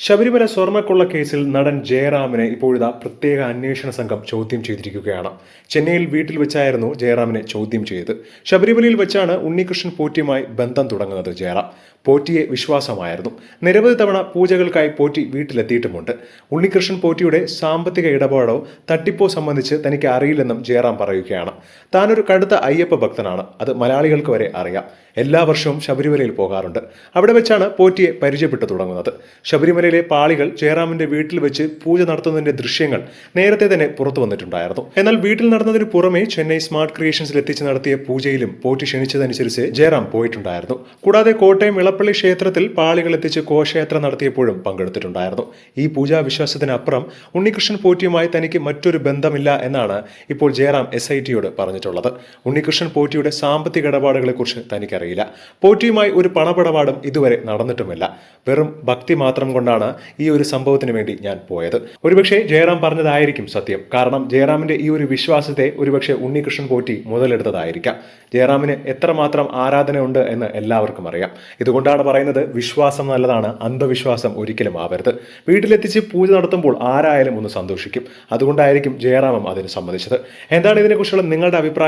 ശബരിമല സ്വർണക്കൊള്ള കേസിൽ നടൻ ജയറാമിനെ ഇപ്പോഴിതാ പ്രത്യേക അന്വേഷണ സംഘം ചോദ്യം ചെയ്തിരിക്കുകയാണ്. ചെന്നൈയിൽ വീട്ടിൽ വെച്ചായിരുന്നു ജയറാമിനെ ചോദ്യം ചെയ്തത് ശബരിമലയിൽ വെച്ചാണ് ഉണ്ണികൃഷ്ണൻ പോറ്റിയുമായി ബന്ധം തുടങ്ങുന്നത് ജയറാം. പോറ്റിയെ വിശ്വാസമായിരുന്നു. നിരവധി തവണ പൂജകൾക്കായി പോറ്റി വീട്ടിലെത്തിയിട്ടുമുണ്ട്. ഉണ്ണികൃഷ്ണൻ പോറ്റിയുടെ സാമ്പത്തിക ഇടപാടോ തട്ടിപ്പോ സംബന്ധിച്ച് തനിക്ക് അറിയില്ലെന്നും ജയറാം പറയുകയാണ്. താനൊരു കടുത്ത അയ്യപ്പ ഭക്തനാണ്. അത് മലയാളികൾക്ക് വരെ അറിയാം. എല്ലാ വർഷവും ശബരിമലയിൽ പോകാറുണ്ട്. അവിടെ വെച്ചാണ് പോറ്റിയെ പരിചയപ്പെട്ടു തുടങ്ങുന്നത്. ശബരിമലയിലെ പാളികൾ ജയറാമിന്റെ വീട്ടിൽ വെച്ച് പൂജ നടത്തുന്നതിന്റെ ദൃശ്യങ്ങൾ നേരത്തെ തന്നെ പുറത്തു വന്നിട്ടുണ്ടായിരുന്നു. എന്നാൽ വീട്ടിൽ നടന്നതിന് പുറമെ ചെന്നൈ സ്മാർട്ട് ക്രിയേഷൻസിൽ എത്തിച്ച് നടത്തിയ പൂജയിലും പോറ്റി ക്ഷണിച്ചതനുസരിച്ച് ജയറാം പോയിട്ടുണ്ടായിരുന്നു. കൂടാതെ കോട്ടയം ഇളപ്പള്ളി ക്ഷേത്രത്തിൽ പാളികൾ എത്തിച്ച് ഘോഷയാത്ര നടത്തിയപ്പോഴും പങ്കെടുത്തിട്ടുണ്ടായിരുന്നു. ഈ പൂജാ വിശ്വാസത്തിനപ്പുറം ഉണ്ണികൃഷ്ണൻ പോറ്റിയുമായി തനിക്ക് മറ്റൊരു ബന്ധമില്ല എന്നാണ് ഇപ്പോൾ ജയറാം എസ് ഐ ടിയോട് പറഞ്ഞിട്ടുള്ളത്. ഉണ്ണികൃഷ്ണൻ പോറ്റിയുടെ സാമ്പത്തിക ഇടപാടുകളെക്കുറിച്ച് തനിക്കറിയില്ല. പോറ്റിയുമായി ഒരു പണപടപാടും ഇതുവരെ നടന്നിട്ടുമില്ല. വെറും ഭക്തി മാത്രം കൊണ്ടാണ് ഈ ഒരു സംഭവത്തിന് വേണ്ടി ഞാൻ പോയത്. ഒരുപക്ഷെ ജയറാം പറഞ്ഞതായിരിക്കും സത്യം. കാരണം ജയറാമിന്റെ ഈ ഒരു വിശ്വാസത്തെ ഒരുപക്ഷെ ഉണ്ണികൃഷ്ണൻ പോറ്റി മുതലെടുത്തതായിരിക്കാം. ജയറാമിന് എത്രമാത്രം ആരാധന ഉണ്ട് എന്ന് എല്ലാവർക്കും അറിയാം. ഇതുകൊണ്ടാണ് പറയുന്നത് വിശ്വാസം നല്ലതാണ് അന്ധവിശ്വാസം ഒരിക്കലും ആവരുത്. വീട്ടിലെത്തിച്ച് പൂജ നടത്തുമ്പോൾ ആരായാലും ഒന്ന് സന്തോഷിക്കും. അതുകൊണ്ടായിരിക്കും ജയറാമം അതിന് സമ്മതിച്ചത്. എന്താണ് ഇതിനെക്കുറിച്ചുള്ള നിങ്ങളുടെ അഭിപ്രായം?